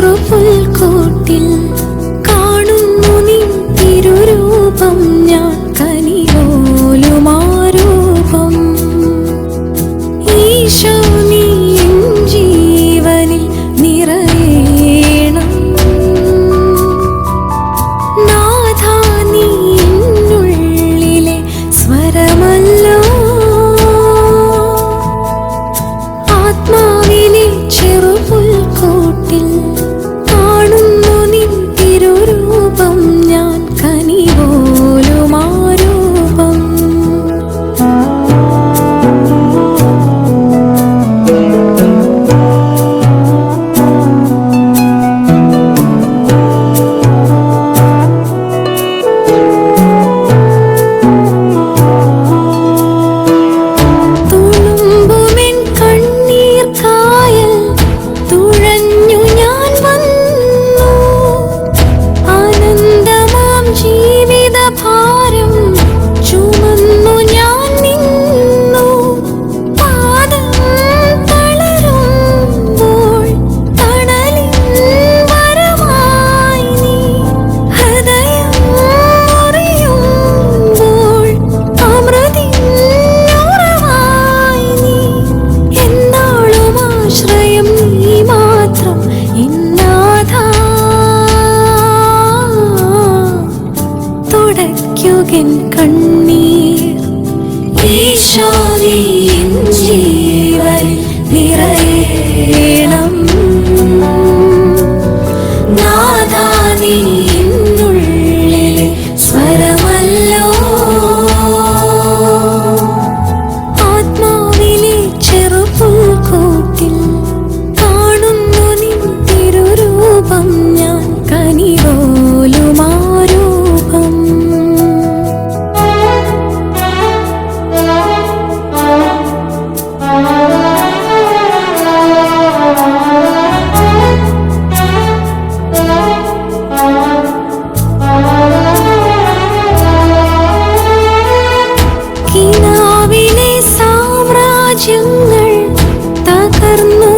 ചെറുപുൽക്കോട്ടിൽ കാണുന്നു നിൻ തിരുരൂപം ഞാൻ. என் கண்ணீர். തകർന്നു